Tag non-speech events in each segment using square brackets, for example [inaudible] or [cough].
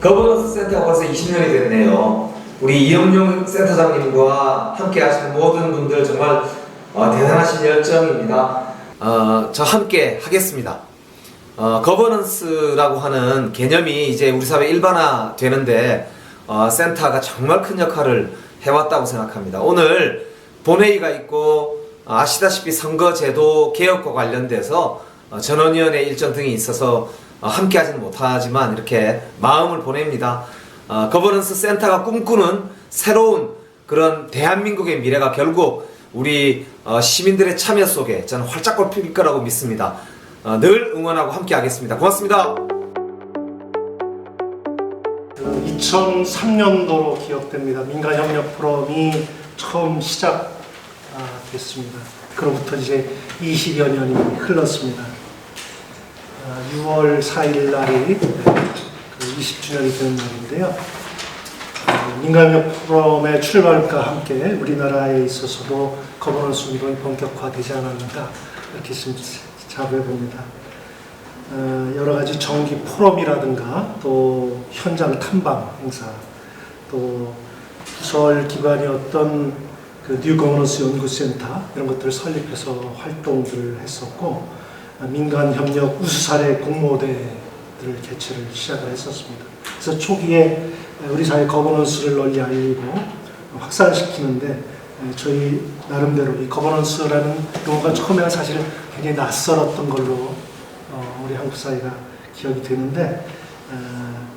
거버넌스 센터가 벌써 20년이 됐네요. 우리 이영용 센터장님과 함께 하시는 모든 분들 정말 어, 대단하신 열정입니다. 어, 저 함께 하겠습니다. 어, 거버넌스라고 하는 개념이 이제 우리 사회 일반화 되는데 어, 센터가 정말 큰 역할을 해왔다고 생각합니다. 오늘 본회의가 있고 어, 아시다시피 선거제도 개혁과 관련돼서 어, 전원위원회 일정 등이 있어서 어, 함께 하지는 못하지만 이렇게 마음을 보냅니다. 어, 거버넌스 센터가 꿈꾸는 새로운 그런 대한민국의 미래가 결국 우리 어, 시민들의 참여 속에 저는 활짝 필 거라고 믿습니다. 어, 늘 응원하고 함께 하겠습니다. 고맙습니다. 2003년도로 기억됩니다. 민간협력 포럼이 처음 시작됐습니다. 그로부터 이제 20여 년이 흘렀습니다. 아, 6월 4일 날이 그 20주년이 되는 날인데요. 어, 민간협력 포럼의 출발과 함께 우리나라에 있어서도 거버넌스 운동이 본격화되지 않았는가 이렇게 좀 자부해 봅니다. 어, 여러 가지 정기 포럼이라든가 또 현장 탐방 행사 또 부설 기관이었던 그 뉴거버넌스 연구센터 이런 것들을 설립해서 활동들을 했었고 어, 민간 협력 우수 사례 공모대들을 개최를 시작을 했었습니다. 그래서 초기에 우리 사회 거버넌스를 널리 알리고 확산시키는데 에, 저희 나름대로 이 거버넌스라는 용어가 처음에는 사실은 굉장히 낯설었던 걸로 어, 우리 한국 사회가 기억이 되는데 어,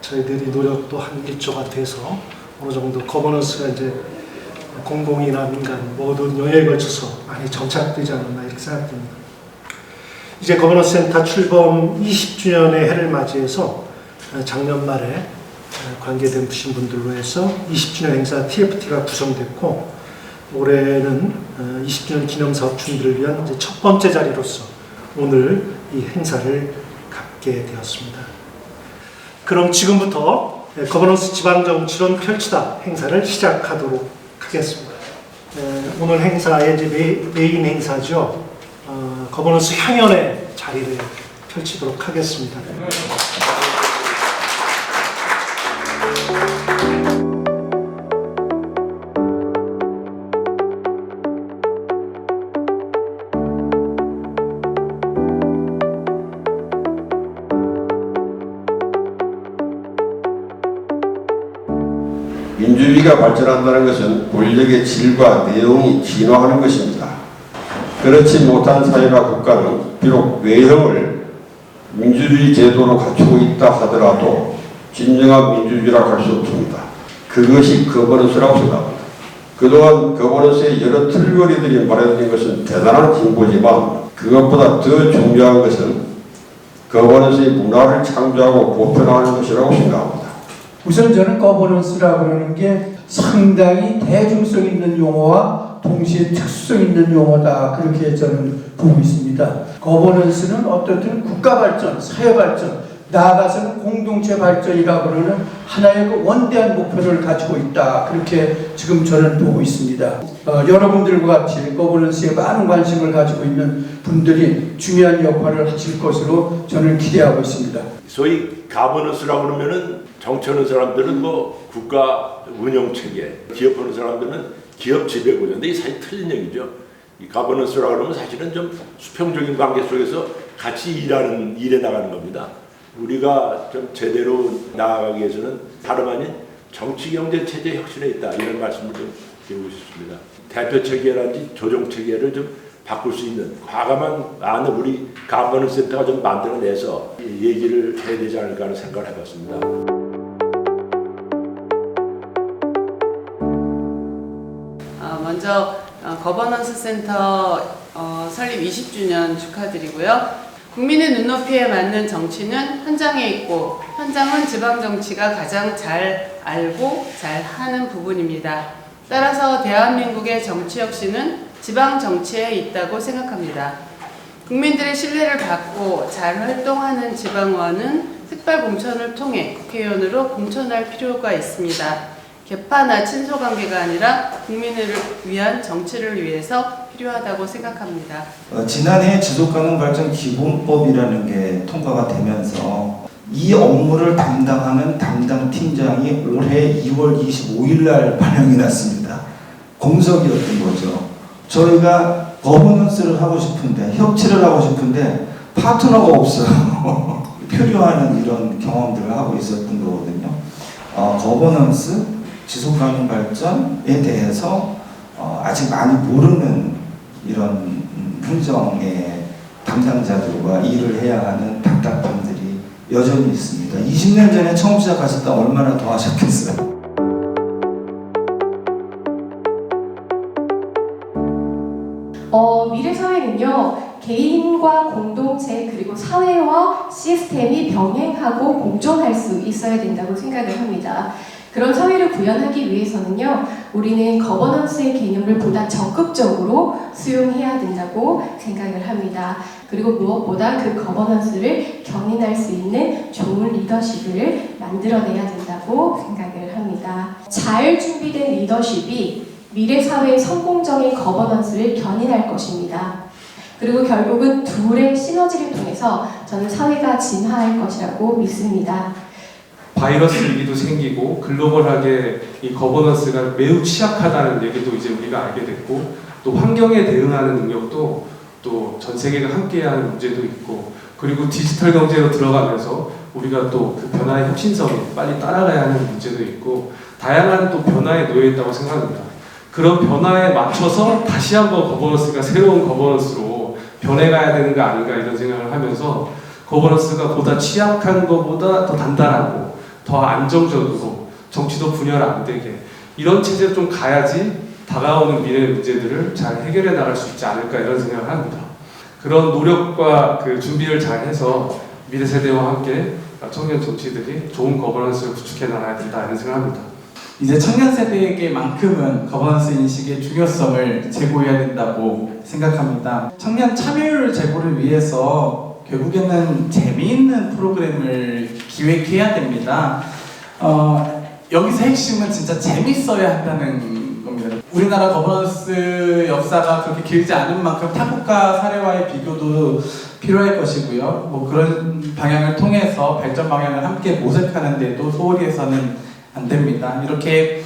저희들이 노력도 한 일조가 돼서 어느 정도 거버넌스가 이제 공공이나 민간 모든 영역에 걸쳐서 많이 정착되지 않았나 이렇게 생각됩니다. 이제 거버넌스 센터 출범 20주년의 해를 맞이해서 어, 작년 말에 어, 관계된 부신 분들로 해서 20주년 행사 TFT가 구성됐고 올해는 어, 20주년 기념 사업 준비를 위한 첫 번째 자리로서 오늘 이 행사를 갖게 되었습니다. 그럼 지금부터 예, 거버넌스 지방정치론 펼치다 행사를 시작하도록 하겠습니다. 예, 오늘 행사의 메인 행사죠. 어, 거버넌스 향연의 자리를 펼치도록 하겠습니다. 민주주의가 발전한다는 것은 권력의 질과 내용이 진화하는 것입니다. 그렇지 못한 사회나 국가는 비록 외형을 민주주의 제도로 갖추고 있다 하더라도 진정한 민주주의라고 할수 없습니다. 그것이 거버넌스라고 생각합니다. 그동안 거버넌스의 여러 틀거리들이 마련된 것은 대단한 진보지만 그것보다 더 중요한 것은 거버넌스의 문화를 창조하고 보편화하는 것이라고 생각합니다. 우선 저는 거버넌스라고 그러는 게 상당히 대중성 있는 용어와 동시에 특수성 있는 용어다 그렇게 저는 보고 있습니다. 거버넌스는 어떻든 국가 발전, 사회 발전, 나아가서는 공동체 발전이라고 그러는 하나의 그 원대한 목표를 가지고 있다 그렇게 지금 저는 보고 있습니다. 어, 여러분들과 같이 거버넌스에 많은 관심을 가지고 있는 분들이 중요한 역할을 하실 것으로 저는 기대하고 있습니다. 소위 가버넌스라고 그러면은 정치하는 사람들은 뭐 국가 운영 체계, 기업하는 사람들은 기업 지배 구조인데 이 사실 틀린 얘기죠. 이 가버넌스라고 그러면 사실은 좀 수평적인 관계 속에서 같이 일하는 일해 나가는 겁니다. 우리가 좀 제대로 나아가기 위해서는 다름 아닌 정치 경제 체제 혁신에 있다 이런 말씀을 좀 드리고 싶습니다. 대표 체계라든지 조정 체계를 좀 바꿀 수 있는 과감한 안을 우리 가버넌 센터가 좀 만들어내서 이 얘기를 해야 되지 않을까 하는 생각을 해봤습니다. 먼저 어, 거버넌스 센터 어, 설립 20주년 축하드리고요. 국민의 눈높이에 맞는 정치는 현장에 있고 현장은 지방 정치가 가장 잘 알고 잘 하는 부분입니다. 따라서 대한민국의 정치 혁신은 지방 정치에 있다고 생각합니다. 국민들의 신뢰를 받고 잘 활동하는 지방의원은 특별 공천을 통해 국회의원으로 공천할 필요가 있습니다. 개파나 친소 관계가 아니라 국민을 위한 정치를 위해서 필요하다고 생각합니다. 어, 지난해 지속가능 발전 기본법이라는 게 통과가 되면서 이 업무를 담당하는 담당 팀장이 올해 2월 25일 날 발령이 났습니다. 공석이었던 거죠. 저희가 거버넌스를 하고 싶은데 협치를 하고 싶은데 파트너가 없어요. [laughs] 표류하는 이런 경험들을 하고 있었던 거거든요. 어, 거버넌스, 지속 가능 발전에 대해서 어, 아직 많이 모르는 이런 음, 행정의 담당자들과 일을 해야 하는 답답함들이 여전히 있습니다. 20년 전에 처음 시작하셨다 얼마나 더 하셨겠어요? 어, 미래 사회는요, 개인과 공동체 그리고 사회와 시스템이 병행하고 공존할 수 있어야 된다고 생각을 합니다. 그런 사회를 구현하기 위해서는요, 우리는 거버넌스의 개념을 보다 적극적으로 수용해야 된다고 생각을 합니다. 그리고 무엇보다 그 거버넌스를 견인할 수 있는 좋은 리더십을 만들어내야 된다고 생각을 합니다. 잘 준비된 리더십이 미래 사회의 성공적인 거버넌스를 견인할 것입니다. 그리고 결국은 둘의 시너지를 통해서 저는 사회가 진화할 것이라고 믿습니다. 바이러스 위기도 생기고 글로벌하게 이 거버넌스가 매우 취약하다는 얘기도 이제 우리가 알게 됐고 또 환경에 대응하는 능력도 또 전 세계가 함께하는 문제도 있고 그리고 디지털 경제로 들어가면서 우리가 또 그 변화의 혁신성에 빨리 따라가야 하는 문제도 있고 다양한 또 변화에 놓여 있다고 생각합니다. 그런 변화에 맞춰서 다시 한번 거버넌스가 새로운 거버넌스로 변해가야 되는 거 아닌가 이런 생각을 하면서 거버넌스가 보다 취약한 것보다 더 단단하고 더 안정적이고 정치도 분열 안 되게 이런 체제로 좀 가야지 다가오는 미래 문제들을 잘 해결해 나갈 수 있지 않을까 이런 생각을 합니다. 그런 노력과 그 준비를 잘 해서 미래 세대와 함께 청년 정치들이 좋은 거버넌스를 구축해 나가야 된다 이런 생각합니다. 이제 청년 세대에게만큼은 거버넌스 인식의 중요성을 제고해야 된다고 생각합니다. 청년 참여율 제고를 위해서 결국에는 재미있는 프로그램을 기획해야 됩니다. 어, 여기서 핵심은 진짜 재밌어야 한다는 겁니다. 우리나라 거버넌스 역사가 그렇게 길지 않은 만큼 타국가 사례와의 비교도 필요할 것이고요. 뭐 그런 방향을 통해서 발전 방향을 함께 모색하는데도 소홀히 해서는 안 됩니다. 이렇게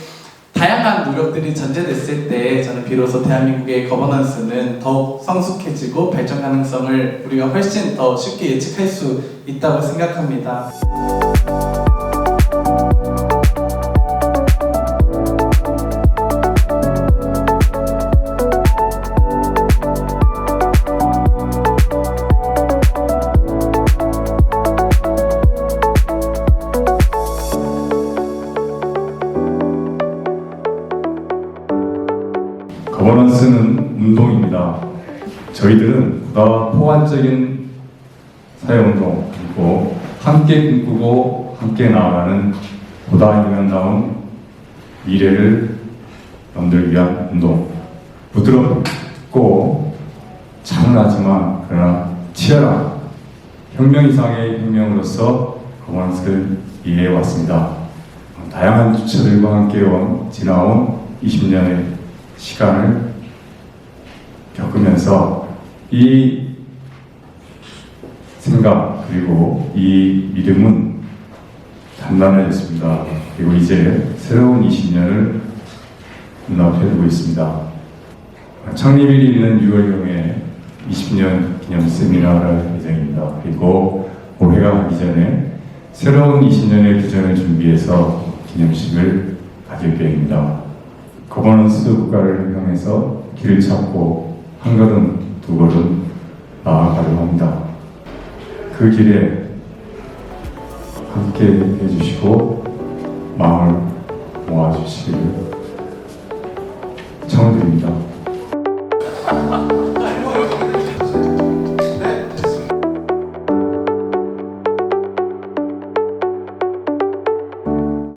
다양한 노력들이 전제됐을 때 저는 비로소 대한민국의 거버넌스는 더욱 성숙해지고 발전 가능성을 우리가 훨씬 더 쉽게 예측할 수 있다고 생각합니다. 포괄적인 사회운동 그리고 함께 꿈꾸고 함께 나아가는 보다 인간다운 미래를 만들기 위한 운동. 부드럽고 차분하지만 그러나 치열한 혁명 이상의 혁명으로서 거버넌스를 이해해 왔습니다. 다양한 주체들과 함께 온 지나온 20년의 시간을 겪으면서 이 생각 그리고 이 믿음은 단단해졌습니다. 그리고 이제 새로운 20년을 눈앞에 두고 있습니다. 창립일이 있는 6월경에 20년 기념 세미나를 할 예정입니다. 그리고 올해가 가기 전에 새로운 20년의 비전을 준비해서 기념식을 가질 계획입니다. 거버넌스 국가를 향해서 길을 찾고 한 걸음 두 걸음 나아가려고 합니다. 그 길에 함께 해주시고 마음을 모아주시기를 청드립니다.